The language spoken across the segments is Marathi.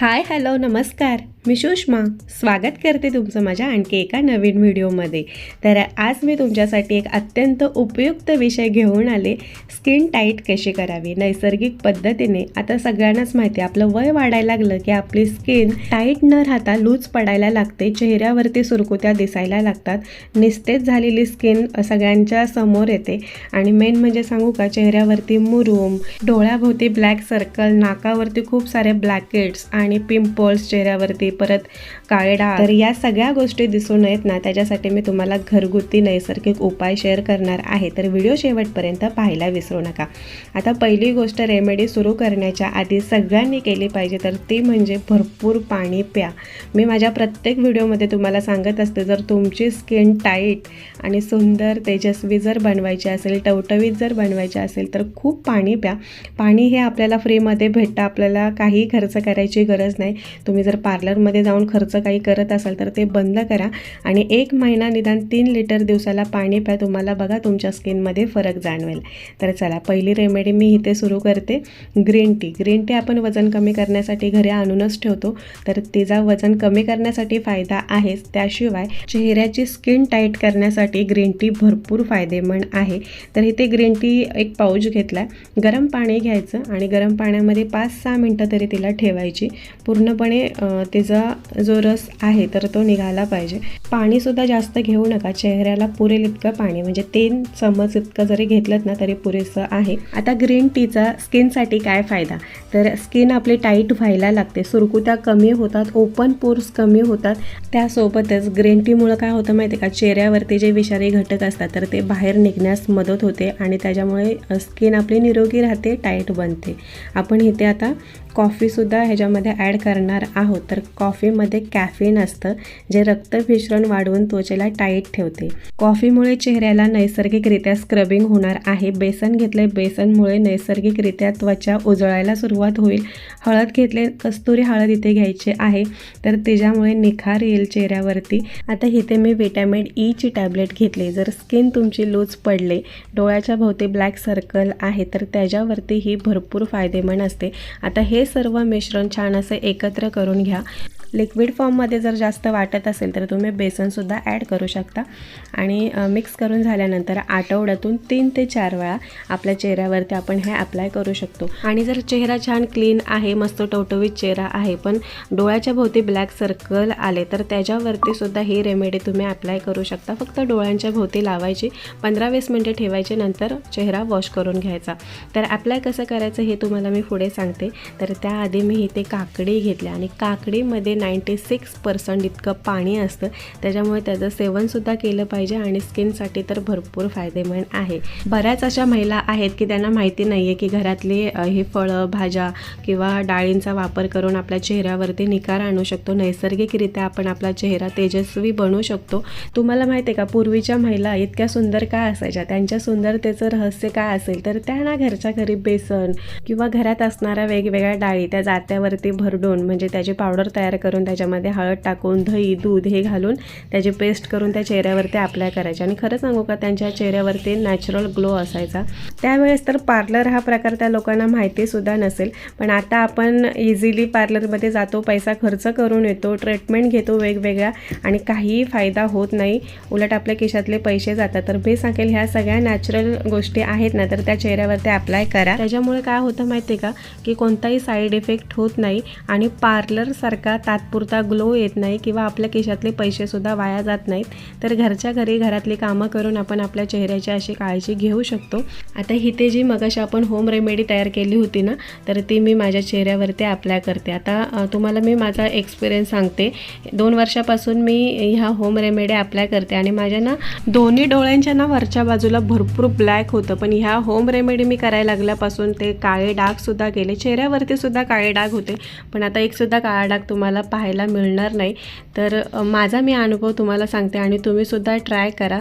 हाय हॅलो नमस्कार. मी सुषमा स्वागत करते तुमचं माझ्या आणखी एका नवीन व्हिडिओमध्ये. तर आज मी तुमच्यासाठी एक अत्यंत उपयुक्त विषय घेऊन आले स्किन टाईट कशी करावी? नैसर्गिक पद्धतीने. आता सगळ्यांनाच माहिती आहे आपलं वय वाढायला लागलं की आपली स्किन टाईट न राहता लूज पडायला लागते चेहऱ्यावरती सुरकुत्या दिसायला लागतात निस्तेज झालेली स्किन सगळ्यांच्या समोर येते. आणि मेन म्हणजे सांगू का चेहऱ्यावरती मुरूम डोळ्याभोवती ब्लॅक सर्कल नाकावरती खूप सारे ब्लॅकेट्स आणि पिंपल्स चेहऱ्यावरती परत काळे डाग तर या सगळ्या गोष्टी दिसून येत ना त्याच्यासाठी मी तुम्हाला घरगुती नैसर्गिक उपाय शेअर करणार आहे. तर व्हिडिओ शेवटपर्यंत पाहायला विसरू नका. आता पहिली गोष्ट रेमेडी सुरू करण्याच्या आधी सगळ्यांनी केली पाहिजे तर ती म्हणजे भरपूर पाणी प्या. मी माझ्या प्रत्येक व्हिडिओमध्ये तुम्हाला सांगत असते जर तुमची स्किन टाईट आणि सुंदर तेजस्वी जर बनवायची असेल टवटवीत जर बनवायची असेल तर खूप पाणी प्या. पाणी हे आपल्याला फ्रीमध्ये भेटतं आपल्याला काही खर्च करायची गरज नाही. तुम्ही जर पार्लरमध्ये जाऊन खर्च काही करत असाल तर ते बंद करा. आणि एक महिना निदान तीन लिटर दिवसाला पाणी प्या. तुम्हाला बघा तुमच्या स्किनमध्ये फरक जाणवेल. तर चला पहिली रेमेडी मी इथे सुरू करते. ग्रीन टी ग्रीन टी आपण वजन कमी करण्यासाठी घरी आणूनच ठेवतो. तर तिचा वजन कमी करण्यासाठी फायदा आहेच. त्याशिवाय चेहऱ्याची स्किन टाईट करण्यासाठी ग्रीन टी भरपूर फायदेमंद आहे. तर इथे ग्रीन टी एक पाऊच घेतला गरम पाणी घ्यायचं आणि गरम पाण्यामध्ये पाच सहा मिनटं तरी तिला ठेवायची. पूर्णपणे ते त्याचा जो रस आहे तर तो निघाला पाहिजे. पाणीसुद्धा जास्त घेऊ नका. चेहऱ्याला पुरेल इतकं पाणी. म्हणजे तीन चमच इतकं जरी घेतलं ना तरी पुरेसं आहे. आता ग्रीन टीचा स्किनसाठी काय फायदा? तर स्किन आपली टाईट व्हायला लागते. सुरकुत्या कमी होतात ओपन पोर्स कमी होतात. त्यासोबतच ग्रीन टीमुळं काय होतं माहिती आहे का? चेहऱ्यावरती जे विषारी घटक असतात तर ते बाहेर निघण्यास मदत होते आणि त्याच्यामुळे स्किन आपली निरोगी राहते टाईट बनते. आपण इथे आता कॉफीसुद्धा ह्याच्यामध्ये ॲड करणार आहोत. तर कॉफीमध्ये कॅफिन असतं जे रक्त मिश्रण वाढवून त्वचेला टाईट ठेवते. कॉफीमुळे चेहऱ्याला नैसर्गिकरित्या स्क्रबिंग होणार आहे. बेसन घेतले बेसनमुळे नैसर्गिकरित्या त्वचा उजळायला सुरुवात होईल. हळद घेतले कस्तुरी हळद इथे घ्यायची आहे. तर त्याच्यामुळे निखार येईल चेहऱ्यावरती. आता इथे मी विटॅमिन ईची टॅबलेट घेतली. जर स्किन तुमची लूज पडले डोळ्याच्या भोवती ब्लॅक सर्कल आहे तर त्याच्यावरती ही भरपूर फायदेमंद असते. आता हे सर्व मिश्रण छान असं एकत्र करून घ्या. लिक्विड फॉर्ममध्ये जर जास्त वाटत असेल तर तुम्ही बेसनसुद्धा ॲड करू शकता. आणि मिक्स करून झाल्यानंतर आठवड्यातून तीन ते चार वेळा आपल्या चेहऱ्यावरती आपण हे अप्लाय करू शकतो. आणि जर चेहरा छान क्लीन आहे मस्त टवटवीत चेहरा आहे पण डोळ्याच्या भोवती ब्लॅक सर्कल आले तर त्याच्यावरती सुद्धा ही रेमेडी तुम्ही अप्लाय करू शकता. फक्त डोळ्यांच्या भोवती लावायची पंधरा वीस मिनटं ठेवायचे नंतर चेहरा वॉश करून घ्यायचा. तर अप्लाय कसं करायचं हे तुम्हाला मी पुढे सांगते. तर त्याआधी मी इथे काकडी घेतल्या आणि काकडीमध्ये नाईंटी सिक्स पर्सेंट इतकं पाणी असतं. त्याच्यामुळे त्याचं सेवनसुद्धा केलं पाहिजे आणि स्किनसाठी तर भरपूर फायदेमंद आहे. बऱ्याच अशा महिला आहेत की त्यांना माहिती नाही आहे की घरातली हे ही फळं भाज्या किंवा डाळींचा वापर करून आपल्या चेहऱ्यावरती निकार आणू शकतो. नैसर्गिकरित्या आपण आपला चेहरा तेजस्वी बनवू शकतो. तुम्हाला माहिती आहे का पूर्वीच्या महिला इतक्या सुंदर काय असायच्या? त्यांच्या सुंदरतेचं रहस्य काय असेल तर त्या ना घरच्या घरी बेसन किंवा घरात असणाऱ्या वेगवेगळ्या डाळी त्या जात्यावरती भरडून म्हणजे त्याची पावडर तयार करून त्याच्यामध्ये हळद टाकून दही दूध हे घालून त्याची पेस्ट करून त्या चेहऱ्यावरती अप्लाय करायचे. आणि खरं सांगू का त्यांच्या चेहऱ्यावरती नॅचरल ग्लो असायचा. त्यावेळेस तर पार्लर हा प्रकार त्या लोकांना माहितीसुद्धा नसेल पण आता आपण इझिली पार्लरमध्ये जातो पैसा खर्च करून येतो ट्रीटमेंट घेतो वेगवेगळ्या आणि काहीही फायदा होत नाही. उलट आपल्या केशातले पैसे जातात. तर मी सांगेल ह्या सगळ्या नॅचरल गोष्टी आहेत ना तर त्या चेहऱ्यावरती अप्लाय करा. त्याच्यामुळे काय होतं माहिती आहे का की कोणताही साईड इफेक्ट होत नाही आणि पार्लरसारखा तात्पुरता ग्लो येत नाही किंवा आपल्या केशातले पैसेसुद्धा वाया जात नाहीत. तर घरच्या घरी घरातली कामं करून आपण आपल्या चेहऱ्याची अशी काळजी घेऊ शकतो. आता हिते जी मगाशी आपण होम रेमेडी तयार केली होती ना तर ती मी माझ्या चेहऱ्यावरती अप्लाय करते. आता तुम्हाला मी माझा एक्सपिरियन्स सांगते. दोन वर्षापासून मी ह्या होम रेमेडी अप्लाय करते आणि माझ्या ना दोन्ही डोळ्यांच्या ना वरच्या बाजूला भरपूर ब्लॅक होतं. पण ह्या होम रेमेडी मी करायला लागल्यापासून ते काळे डागसुद्धा गेले. चेहऱ्यावरती सुद्धा काळे डाग होते. पण आता एकसुद्धा काळा डाग तुम्हाला पाहायला मिळणार नाही. तर माझा मी अनुभव तुम्हाला सांगते आणि तुम्हीसुद्धा ट्राय करा.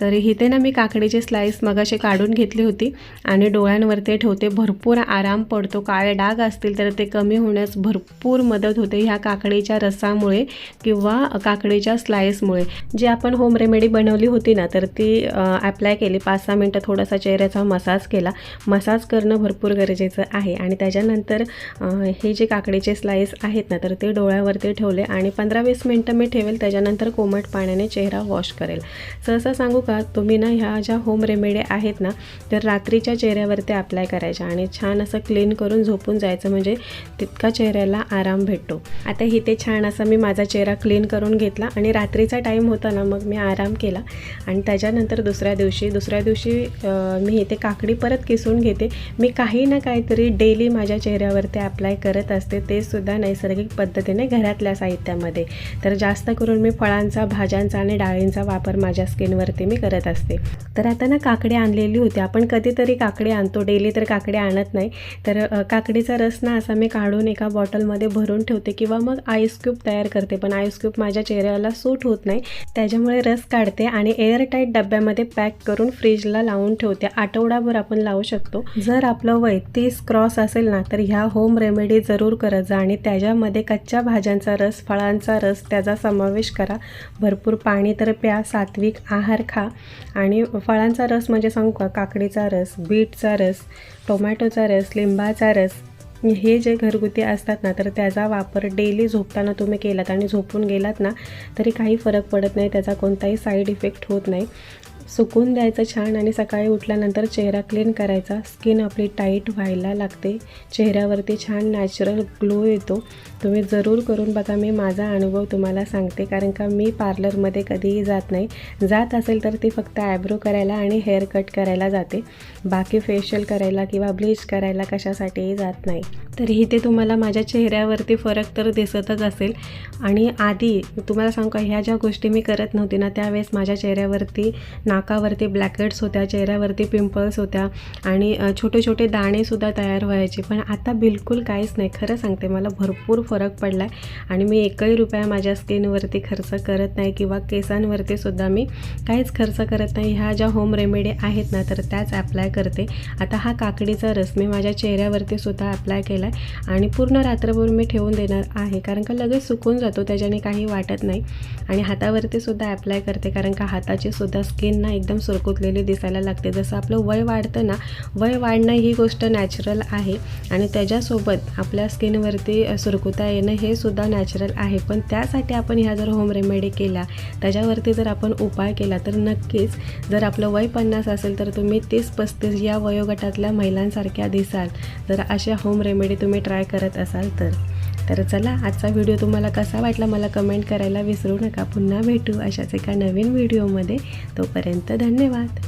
तर इथे ना मी काकडीचे स्लाईस मगाशी काढून घेतली होती आणि डोळ्यांवरती ठेवते भरपूर आराम पडतो. काळे डाग असतील तर ते कमी होण्यास भरपूर मदत होते ह्या काकडीच्या रसामुळे किंवा काकडीच्या स्लाईसमुळे जी आपण होम रेमेडी बनवली होती ना तर ती ॲप्लाय केली. पाच सहा मिनटं थोडासा चेहऱ्याचा मसाज केला. मसाज करणं भरपूर गरजेचं आहे. आणि त्याच्यानंतर हे जे काकडीचे स्लाईस आहेत ना तर ते डोळ्यावरती ठेवले आणि पंधरा वीस मिनटं मी ठेवेल. त्याच्यानंतर कोमट पाण्याने चेहरा वॉश करेल. सहसा सांगू का तुम्ही ना ह्या ज्या होम रेमेडी आहेत ना तर रात्रीच्या चेहऱ्यावरती अप्लाय करायच्या आणि छान असं क्लीन करून झोपून जायचं. म्हणजे तितका चेहऱ्याला आराम भेटतो. आता इथे छान असा मी माझा चेहरा क्लीन करून घेतला आणि रात्रीचा टाईम होता ना मग मी आराम केला. आणि त्याच्यानंतर दुसऱ्या दिवशी दुसऱ्या दिवशी मी इथे काकडी परत किसून घेते. मी काही ना काहीतरी डेली माझ्या चेहऱ्यावरती अप्लाय करत असते. ते सुद्धा नैसर्गिक पद्धतीने घरातल्या साहित्यामध्ये. तर जास्त करून मी फळांचा भाज्यांचा आणि डाळींचा वापर माझ्या स्किनवरती मी करत असते. तर आता ना काकडी आणलेली होती. आपण कधीतरी काकडी आणतो. डेली तर काकडी आणत नाही. तर काकडीचा रस ना असा मी काढून एका बॉटलमध्ये भरून ठेवते किंवा मग आईस क्यूब तयार करते. पण आईस क्यूब माझ्या चेहऱ्याला सूट होत नाही. त्याच्यामुळे रस काढते आणि एअरटाईट डब्यामध्ये पॅक करून फ्रीजला लावून ठेवते. आठवडाभर आपण लावू शकतो. जर आपलं वय तीस क्रॉस असेल ना तर ह्या होम रेमेडी जरूर करत जा आणि त्याच्यामध्ये कच्च्या भाज्यांचा रस फळांचा रस त्याचा समावेश करा. भरपूर पाणी तर प्या सात्विक आहार खा. आणि फळांचा रस म्हणजे सांगू का? काकडीचा रस बीटचा रस टोमॅटोचा रस लिंबाचा रस हे जे घरगुती असतात ना तर त्याचा वापर डेली झोपताना तुम्ही केलात आणि झोपून गेलात ना तरी काही फरक पडत नाही त्याचा कोणताही साईड इफेक्ट होत नाही. सुकून द्यायचं छान आणि सकाळी उठल्यानंतर चेहरा क्लीन करायचा. स्किन आपली टाईट व्हायला लागते. चेहऱ्यावरती छान नॅचरल ग्लो येतो. तुम्ही जरूर करून बघा. मी माझा अनुभव तुम्हाला सांगते. कारण का मी पार्लरमध्ये कधीही जात नाही. जात असेल तर ती फक्त ॲब्रो करायला आणि हेअर कट करायला जाते. बाकी फेशियल करायला किंवा ब्लीच करायला कशासाठीही जात नाही. तर इथे तुम्हाला माझ्या चेहऱ्यावरती फरक तर दिसतच असेल. आणि आधी तुम्हाला सांगू का ह्या ज्या गोष्टी मी करत नव्हती ना त्यावेळेस माझ्या चेहऱ्यावरती नाकावरती ब्लॅकेट्स होत्या चेहऱ्यावरती पिंपल्स होत्या आणि छोटे छोटे दाणेसुद्धा तयार व्हायचे. पण आता बिलकुल काहीच नाही. खरं सांगते मला भरपूर फरक पडला आहे आणि मी एकही रुपया माझ्या स्किनवरती खर्च करत नाही किंवा केसांवरती सुद्धा मी काहीच खर्च करत नाही. ह्या ज्या होम रेमेडी आहेत ना तर त्याच ॲप्लाय करते. आता हा काकडीचा रस मी माझ्या चेहऱ्यावरती सुद्धा केला आहे आणि पूर्ण रात्रभर मी ठेवून देणार आहे. कारण का लगेच सुकून जातो त्याच्याने काही वाटत नाही. आणि हातावरती सुद्धा करते कारण का हाताची सुद्धा स्किन ना एकदम सुरकुतलेली दिसायला लागते. जसं आपलं वय वाढतं ना वय वाढणं ही गोष्ट नॅचरल आहे आणि त्याच्यासोबत आपल्या स्किनवरती सुरकुता येणं हे सुद्धा नॅचरल आहे. पण त्यासाठी आपण ह्या जर होम रेमेडी केला त्याच्यावरती जर आपण उपाय केला तर नक्कीच जर आपलं वय पन्नास असेल तर तुम्ही तीस पस्तीस या वयोगटातल्या महिलांसारख्या दिसाल. जर अशा होम रेमेडी तुम्ही ट्राय करत असाल तर. तर चला आजचा व्हिडिओ तुम्हाला कसा वाटला मला कमेंट करायला विसरू नका. पुन्हा भेटू अशाच एका नवीन व्हिडिओमध्ये तोपर्यंत धन्यवाद.